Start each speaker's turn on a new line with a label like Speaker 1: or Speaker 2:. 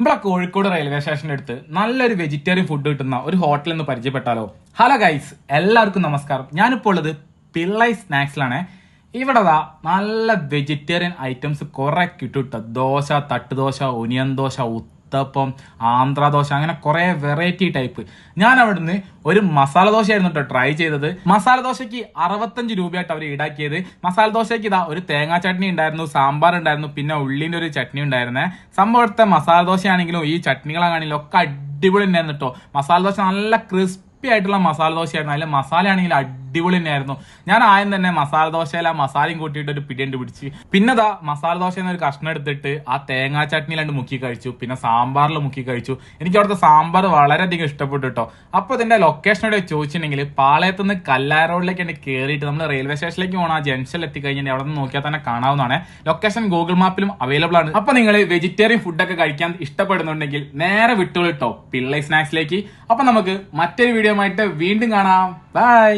Speaker 1: നമ്മളെ കോഴിക്കോട് റെയിൽവേ സ്റ്റേഷന്റെ അടുത്ത് നല്ലൊരു വെജിറ്റേറിയൻ ഫുഡ് കിട്ടുന്ന ഒരു ഹോട്ടലിൽ നിന്ന് പരിചയപ്പെട്ടാലോ? ഹലോ ഗൈസ് എല്ലാവർക്കും നമസ്കാരം. ഞാനിപ്പോൾ ഉള്ളത് പിള്ളൈ സ്നാക്സിലാണ്. ഇവിടെ ദാ നല്ല വെജിറ്റേറിയൻ ഐറ്റംസ് കുറെ കിട്ടും ട്ടോ. ദോശ തട്ടുദോശ ഒനിയൻ ദോശ ഉത്തപ്പം ആന്ധ്രാദോശ അങ്ങനെ കുറെ വെറൈറ്റി ടൈപ്പ് ഞാൻ അവിടുന്ന് ഒരു മസാല ദോശയായിരുന്നു കേട്ടോ ട്രൈ ചെയ്തത്. മസാല ദോശയ്ക്ക് അറുപത്തഞ്ച് രൂപയായിട്ട് അവർ ഈടാക്കിയത്. മസാല ദോശയ്ക്ക് ഇതാ ഒരു തേങ്ങാ ചട്നി ഉണ്ടായിരുന്നു സാമ്പാർ ഉണ്ടായിരുന്നു പിന്നെ ഉള്ളിന്റെ ഒരു ചട്നി ഉണ്ടായിരുന്നേ. സംഭവത്തെ മസാല ദോശയാണെങ്കിലും ഈ ചട്നികളാണെങ്കിലും ഒക്കെ അടിപൊളി തന്നെയായിരുന്നു കേട്ടോ മസാല ദോശ നല്ല ക്രിസ്പി ആയിട്ടുള്ള മസാല ദോശയായിരുന്നു. അതിൽ മസാല ആണെങ്കിൽ അടിപൊളി തന്നെയായിരുന്നു ഞാൻ ആദ്യം തന്നെ മസാല ദോശയിൽ ആ മസാലയും കൂട്ടിയിട്ട് ഒരു പിടി പിടിച്ച്. പിന്നെ ദാ മസാല ദോശ ഒരു കഷ്ണം എടുത്തിട്ട് ആ തേങ്ങാ ചട്നി രണ്ട് മുക്കി കഴിച്ചു. പിന്നെ സാമ്പാറിൽ മുക്കി കഴിച്ചു. എനിക്ക് അവിടുത്തെ സാമ്പാർ വളരെയധികം ഇഷ്ടപ്പെട്ടു കേട്ടോ അപ്പൊ ഇതിന്റെ ലൊക്കേഷനോട് ചോദിച്ചിട്ടുണ്ടെങ്കിൽ പാളയത്ത് നിന്ന് കല്ലായ റോഡിലേക്ക് തന്നെ കയറിയിട്ട് നമ്മൾ റെയിൽവേ സ്റ്റേഷനിലേക്ക് പോകണം ആ ജംഗ്ഷനിൽ എത്തിക്കഴിഞ്ഞാൽ അവിടെ നിന്ന് നോക്കിയാൽ തന്നെ കാണാവുന്നതാണ്. ലൊക്കേഷൻ ഗൂഗിൾ മാപ്പിലും അവൈലബിൾ ആണ്. അപ്പൊ നിങ്ങൾ വെജിറ്റേറിയൻ ഫുഡൊക്കെ കഴിക്കാൻ ഇഷ്ടപ്പെടുന്നുണ്ടെങ്കിൽ നേരെ വിട്ടോളിട്ടോ പിള്ളേ സ്നാക്സിലേക്ക് അപ്പൊ നമുക്ക് മറ്റൊരു വീഡിയോ ആയിട്ട് വീണ്ടും കാണാം. ബൈ